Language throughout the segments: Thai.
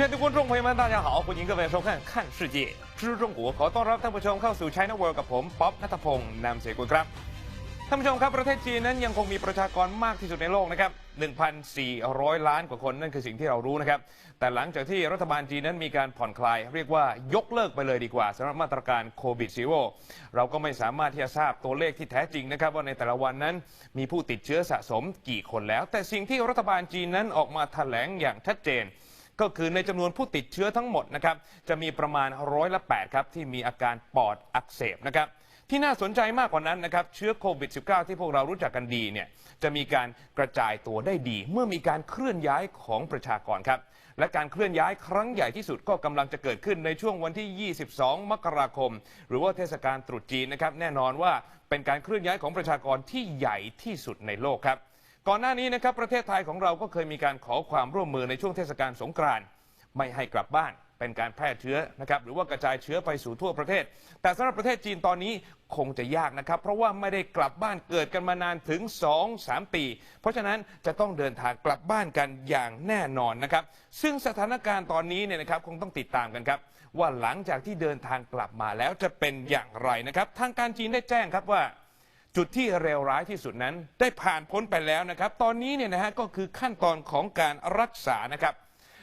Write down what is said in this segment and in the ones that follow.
亲爱的观众朋友们，大家好，欢迎各位收看《看世界知中国》ขอต้อนรับท่านผู้ชมเข้าสู่ China World กับผมป๊อปนัทพงศ์นามเสกุลครับ ท่านผู้ชมครับประเทศจีนนั้นยังคงมีประชากรมากที่สุดในโลกนะครับ 1,400 ล้านกว่าคนนั่นคือสิ่งที่เรารู้นะครับ แต่หลังจากที่รัฐบาลจีนนั้นมีการผ่อนคลาย เรียกว่ายกเลิกไปเลยดีกว่าสำหรับมาตรการโควิดซีโร่เราก็ไม่สามารถที่จะทราบตัวเลขที่แท้จริงนะครับ ว่าในแต่ละวันนั้นมีผู้ติดเชื้อสะสมกี่คนแล้ว แต่สิ่งที่รัฐบาลจีนนั้นออกมาแถลงอย่างชัดเจน ก็คือในจำนวนผู้ติดเชื้อทั้งหมดนะครับจะมีประมาณร้อยละ8ครับที่มีอาการปอดอักเสบนะครับที่น่าสนใจมากกว่านั้นนะครับเชื้อโควิด -19 ที่พวกเรารู้จักกันดีเนี่ยจะมีการกระจายตัวได้ดี เมื่อมีการเคลื่อนย้ายของประชากรครับ และการเคลื่อนย้ายครั้งใหญ่ที่สุดก็กำลังจะเกิดขึ้นในช่วงวันที่ 22 มกราคม หรือว่าเทศกาลตรุษจีนนะครับแน่นอนว่าเป็นการเคลื่อนย้ายของประชากรที่ใหญ่ที่สุดในโลกครับ ก่อนหน้านี้นะครับประเทศไทยของเราก็เคยมีการขอความร่วมมือในช่วงเทศกาลสงกรานต์ไม่ให้กลับบ้านเป็นการแพร่เชื้อนะครับหรือว่ากระจายเชื้อไปสู่ทั่วประเทศ แต่สำหรับประเทศจีนตอนนี้คงจะยากนะครับ เพราะว่าไม่ได้กลับบ้านเกิดกันมานานถึง 2-3 ปี เพราะฉะนั้นจะต้องเดินทางกลับบ้านกันอย่างแน่นอนนะครับ ซึ่งสถานการณ์ตอนนี้เนี่ยนะครับคงต้องติดตามกันครับ ว่าหลังจากที่เดินทางกลับมาแล้วจะเป็นอย่างไรนะครับ ทางการจีนได้แจ้งครับว่า จุดที่เลวร้ายที่สุดนั้น ได้ผ่านพ้นไปแล้วนะครับ ตอนนี้เนี่ยนะฮะก็คือขั้นตอนของการรักษานะครับ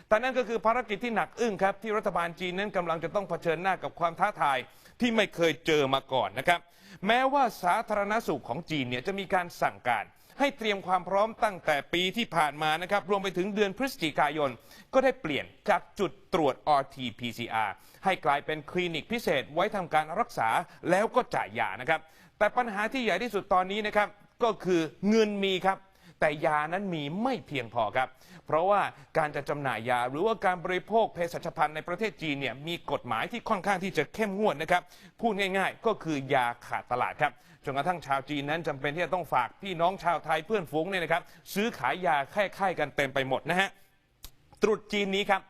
แต่นั่นก็คือภารกิจที่หนักอึ้งครับ ที่รัฐบาลจีนนั้นกำลังจะต้องเผชิญหน้ากับความท้าทายที่ไม่เคยเจอมาก่อนนะครับ แม้ว่าสาธารณสุขของจีนเนี่ยจะมีการสั่งการ ให้เตรียมความพร้อมตั้งแต่ปีที่ผ่านมานะครับ รวมไปถึงเดือนพฤศจิกายน ก็ได้เปลี่ยนจากจุดตรวจ RT-PCR ให้กลายเป็นคลินิกพิเศษไว้ทำการรักษาแล้วก็จ่ายยานะครับ แต่ปัญหาที่ใหญ่ที่สุดตอนนี้นะครับก็คือเงินมีครับ แต่ยานั้นมีไม่เพียงพอครับ เพราะว่าการจะจำหน่ายยาหรือว่าการบริโภคเภสัชภัณฑ์ในประเทศจีนเนี่ยมีกฎหมายที่ค่อนข้างที่จะเข้มงวดนะครับพูดง่าย ๆ ก็คือยาขาดตลาดครับจนกระทั่งชาวจีนนั้นจำเป็นที่จะต้องฝากพี่น้องชาวไทยเพื่อนฝูงเนี่ยนะครับซื้อขายยาค่ๆกันเต็มไปหมดนะฮะตรุษจีนนี้ครับ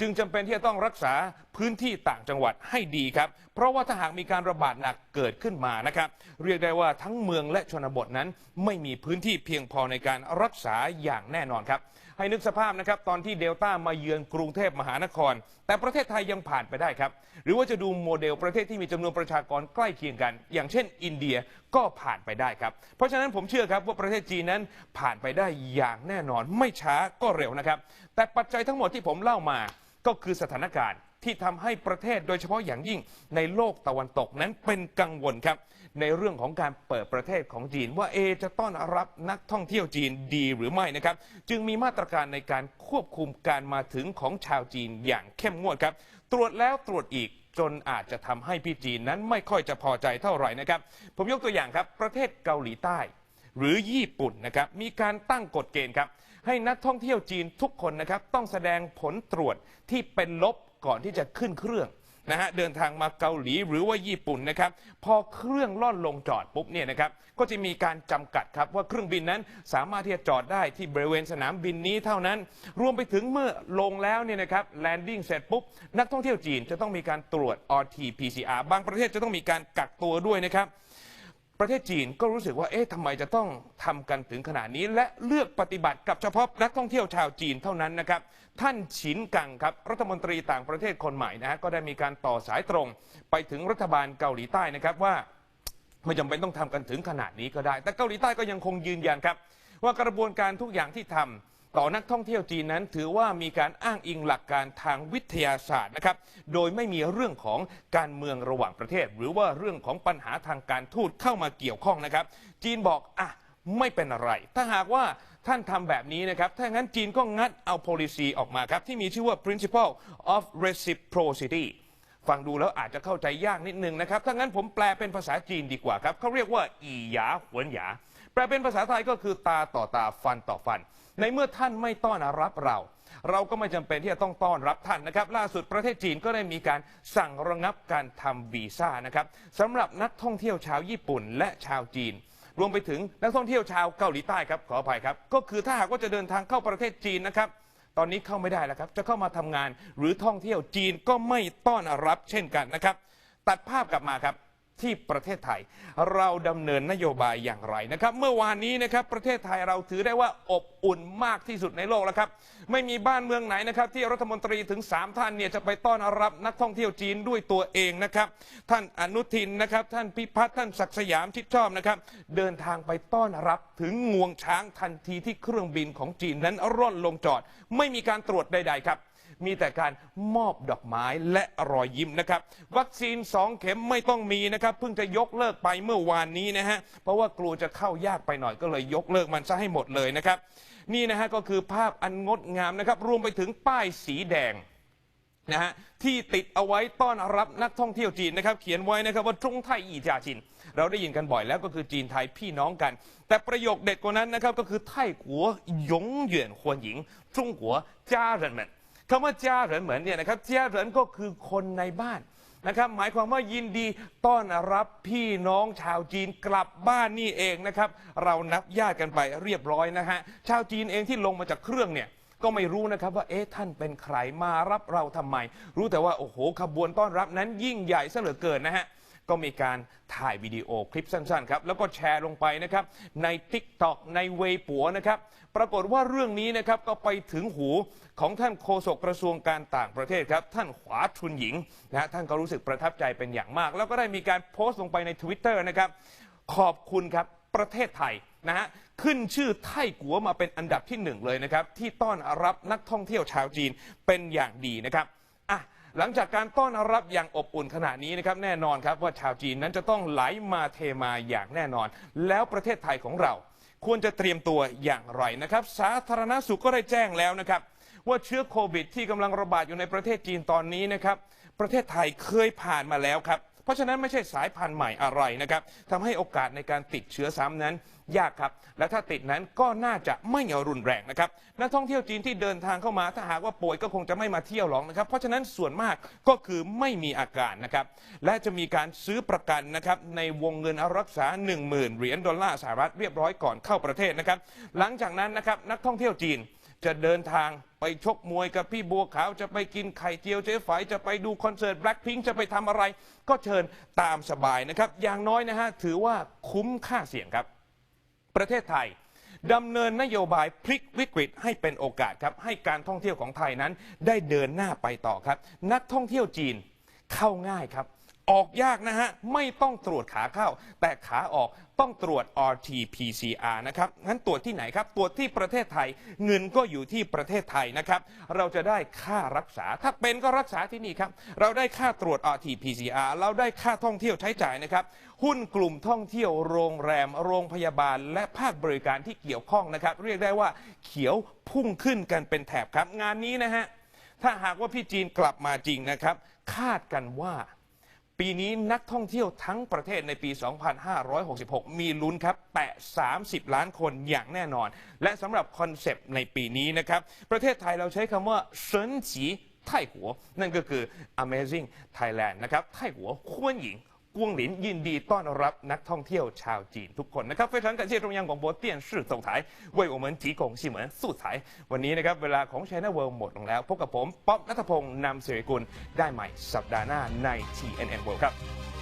จึงจำเป็นที่จะต้องรักษาพื้นที่ต่างจังหวัดให้ดีครับ เพราะว่าถ้าหากมีการระบาดหนักเกิดขึ้นมานะครับ เรียกได้ว่าทั้งเมืองและชนบทนั้น ไม่มีพื้นที่เพียงพอในการรักษาอย่างแน่นอนครับ ให้นึกสภาพนะครับตอนที่เดลต้ามาเยือนกรุงเทพมหานคร แต่ประเทศไทยยังผ่านไปได้ครับ หรือว่าจะดูโมเดลประเทศที่มีจำนวนประชากรใกล้เคียงกัน อย่างเช่น อินเดียก็ผ่านไปได้ครับ เพราะฉะนั้นผมเชื่อครับว่าประเทศจีนนั้นผ่านไปได้อย่างแน่นอน ไม่ช้าก็เร็วนะครับ แต่ปัจจัยทั้งหมดที่ผมเล่ามา ก็คือสถานการณ์ที่ทำให้ประเทศโดยเฉพาะอย่างยิ่งในโลกตะวันตกนั้นเป็นกังวลครับ ในเรื่องของการเปิดประเทศของจีนว่าเอจะต้อนรับนักท่องเที่ยวจีนดีหรือไม่นะครับ จึงมีมาตรการในการควบคุมการมาถึงของชาวจีนอย่างเข้มงวดครับ ตรวจแล้วตรวจอีกจนอาจจะทำให้พี่จีนนั้นไม่ค่อยจะพอใจเท่าไหร่นะครับ ผมยกตัวอย่างครับ ประเทศเกาหลีใต้ หรือญี่ปุ่นนะครับมีการตั้งกฎเกณฑ์ครับให้นักท่องเที่ยวจีนทุกคนนะครับต้องแสดงผลตรวจที่เป็นลบก่อนที่จะขึ้นเครื่องนะฮะเดินทางมาเกาหลีหรือว่าญี่ปุ่นนะครับพอเครื่องล่อนลงจอดปุ๊บเนี่ยนะครับก็จะมีการจำกัดครับว่าเครื่องบินนั้นสามารถที่จะจอดได้ที่บริเวณสนามบินนี้เท่านั้น รวมไปถึงเมื่อลงแล้วเนี่ยนะครับแลนดิ้งเสร็จปุ๊บนักท่องเที่ยวจีนจะต้องมีการตรวจ RT-PCR บางประเทศจะต้องมีการกักตัวด้วยนะครับ ประเทศจีนก็รู้สึกว่า เอ๊ะทำไมจะต้องทำกันถึงขนาดนี้ และเลือกปฏิบัติกับเฉพาะนักท่องเที่ยวชาวจีนเท่านั้นนะครับ ท่านฉินกังครับ รัฐมนตรีต่างประเทศคนใหม่นะฮะ ก็ได้มีการต่อสายตรง ไปถึงรัฐบาลเกาหลีใต้นะครับว่า ไม่จำเป็นต้องทำกันถึงขนาดนี้ก็ได้ แต่เกาหลีใต้ก็ยังคงยืนยันครับ ว่ากระบวนการทุกอย่างที่ทำ ต่อนักท่องเที่ยวจีนนั้น ถือว่ามีการอ้างอิงหลักการทางวิทยาศาสตร์นะครับ โดยไม่มีเรื่องของการเมืองระหว่างประเทศ หรือว่าเรื่องของปัญหาทางการทูตเข้ามาเกี่ยวข้องนะครับ จีนบอกอะไม่เป็นอะไร ถ้าหากว่าท่านทำแบบนี้นะครับ ถ้างั้นจีนก็งัดเอา policy ออกมาครับ ที่มีชื่อว่า principle of reciprocity ฟังดูแล้วอาจจะเข้าใจยากนิดนึงนะครับ ถ้างั้นผมแปลเป็นภาษาจีนดีกว่าครับ เขาเรียกว่า อีหยาหวนหยา แปลเป็นภาษาไทยก็คือตาต่อตาฟันต่อฟัน ในเมื่อท่านไม่ต้อนรับเรา เราก็ไม่จำเป็นที่จะต้องต้อนรับท่านนะครับ ล่าสุดประเทศจีนก็ได้มีการสั่งระงับการทำวีซ่านะครับสำหรับนักท่องเที่ยวชาวญี่ปุ่นและชาวจีนรวมไปถึงนักท่องเที่ยวชาวเกาหลีใต้ครับขออภัยครับก็คือถ้าหากว่าจะเดินทางเข้าประเทศจีนนะครับ ตอนนี้เข้าไม่ได้แล้วครับ จะเข้ามาทำงานหรือท่องเที่ยวจีนก็ไม่ต้อนรับเช่นกันนะครับ ตัดภาพกลับมาครับ ที่ประเทศไทย เราดำเนินนโยบายอย่างไรนะครับ เมื่อวานนี้นะครับประเทศไทยเราถือได้ว่าอบอุ่นมากที่สุดในโลกแล้วครับ ไม่มีบ้านเมืองไหนนะครับ ที่รัฐมนตรีถึง 3 ท่านเนี่ยจะไปต้อนรับนักท่องเที่ยวจีนด้วยตัวเองนะครับ ท่านอนุทินนะครับ ท่านพิพัฒน์ท่านศักดิ์สยามชิดชอบนะครับ เดินทางไปต้อนรับถึงงวงช้างทันทีที่เครื่องบินของจีนนั้นร่อนลงจอด ไม่มีการตรวจใด ๆ ครับ มีแต่การมอบดอกไม้และรอยยิ้มนะครับ วัคซีน 2 เข็มไม่ต้องมีนะครับเพิ่งจะยกเลิกไปเมื่อวานนี้นะฮะเพราะว่ากลัวจะเข้ายากไปหน่อยก็เลยยกเลิกมันซะให้หมดเลยนะครับ นี่นะฮะก็คือภาพอันงดงามนะครับรวมไปถึงป้ายสีแดงนะฮะที่ติดเอาไว้ต้อนรับนักท่องเที่ยวจีนนะครับเขียนไว้นะครับว่าจงไทยอีจาจินเราได้ยินกันบ่อยแล้วก็คือจีนไทยพี่น้องกัน แต่ประโยคเด็ดกว่านั้นนะครับก็คือไทยกัวหยงเหยียนควรหญิงจงกัวจ้าเรนเหมือน คำว่าเจ้าเหรินเหมือนเนี่ยนะครับเจ้าเหรินก็คือคนในบ้านนะครับ หมายความว่ายินดีต้อนรับพี่น้องชาวจีนกลับบ้านนี่เองนะครับ เรานับญาติกันไปเรียบร้อยนะฮะชาวจีนเองที่ลงมาจากเครื่องเนี่ยก็ไม่รู้นะครับว่าเอ๊ะท่านเป็นใครมารับเราทำไม รู้แต่ว่าโอ้โหขบวนต้อนรับนั้นยิ่งใหญ่ซะเหลือเกินนะฮะ ก็มีการถ่ายวิดีโอคลิปสั้นๆครับแล้วก็แชร์ลงไปนะครับใน t ิ k t o k ในเวปัวนะครับปรากฏว่าเรื่องนี้นะครับก็ไปถึงหูของท่านโฆษกกระทรวงการต่างประเทศครับท่านขวาทุนหญิงนะท่านก็รู้สึกประทับใจเป็นอย่างมาก แล้วก็ได้มีการโพสต์ลงไปใน Twitter นะครับขอบคุณครับประเทศไทยนะฮะขึ้นชื่อไท่กัวมาเป็นอันดับที่หนึ่งเลยนะครับที่ต้อนรับนักท่องเที่ยวชาวจีนเป็นอย่างดีนะครับ หลังจากการต้อนรับอย่างอบอุ่นขนาดนี้นะครับแน่นอนครับว่าชาวจีนนั้นจะต้องไหลมาเทมาอย่างแน่นอน แล้วประเทศไทยของเรา ควรจะเตรียมตัวอย่างไรนะครับ สาธารณสุขก็ได้แจ้งแล้วนะครับ ว่าเชื้อโควิดที่กำลังระบาดอยู่ในประเทศจีนตอนนี้นะครับ ประเทศไทยเคยผ่านมาแล้วครับ เพราะฉะนั้นไม่ใช่สายพันธุ์ใหม่อะไรนะครับทำให้โอกาสในการติดเชื้อซ้ำนั้น ยากครับ และถ้าติดนั้นก็น่าจะไม่รุนแรงนะครับนักท่องเที่ยวจีนที่เดินทางเข้ามาถ้าหากว่าป่วยก็คงจะไม่มาเที่ยวหรอกนะครับ เพราะฉะนั้นส่วนมากก็คือไม่มีอาการนะครับและจะมีการซื้อประกันนะครับในวงเงินรักษา 10,000เหรียญดอลลาร์สหรัฐเรียบร้อยก่อนเข้าประเทศนะครับหลังจากนั้นนะครับนักท่องเที่ยวจีน จะเดินทางไปชกมวยกับพี่บัวขาว จะไปกินไข่เจียวเจ๊ไฝจะไปดูคอนเสิร์ตแบล็คพิงจะไปทำอะไร ก็เชิญตามสบายนะครับ อย่างน้อยนะฮะถือว่าคุ้มค่าเสี่ยงครับ ประเทศไทยดำเนินนโยบายพลิกวิกฤตให้เป็นโอกาสครับ ให้การท่องเที่ยวของไทยนั้นได้เดินหน้าไปต่อครับ นักท่องเที่ยวจีนเข้าง่ายครับ ออกยากนะฮะ ไม่ต้องตรวจขาเข้า แต่ขาออกต้องตรวจ RT-PCR นะครับ งั้นตรวจที่ไหนครับ ตรวจที่ประเทศไทย เงินก็อยู่ที่ประเทศไทยนะครับ เราจะได้ค่ารักษา ถ้าเป็นก็รักษาที่นี่ครับ เราได้ค่าตรวจ RT-PCR เราได้ค่าท่องเที่ยวใช้จ่ายนะครับ หุ้นกลุ่มท่องเที่ยวโรงแรม โรงพยาบาล และภาคบริการที่เกี่ยวข้องนะครับ เรียกได้ว่าเขียวพุ่งขึ้นกันเป็นแถบครับ งานนี้นะฮะ ถ้าหากว่าพี่จีนกลับมาจริงนะครับ คาดกันว่า ปีนี้นักท่องเที่ยวทั้งประเทศในปี 2566 มีลุ้นครับ แตะ 30 ล้านคนอย่างแน่นอน และสำหรับคอนเซปต์ในปีนี้นะครับ ประเทศไทยเราใช้คำว่าเซินจีไทหัว นั่นก็คือ Amazing Thailand นะครับ ไทหัวควนหญิง กวงหลินยินดีต้อนรับนักท่องเที่ยวชาวจีนทุกคนนะครับ非常感谢中央广播电视总台为我们提供新闻素材วันนี้นะครับเวลาของ China World หมดลงแล้ว พบกับผม ป๊อบนัทพงศ์นำสิริกุลได้ใหม่สัปดาห์หน้าใน TNN World ครับ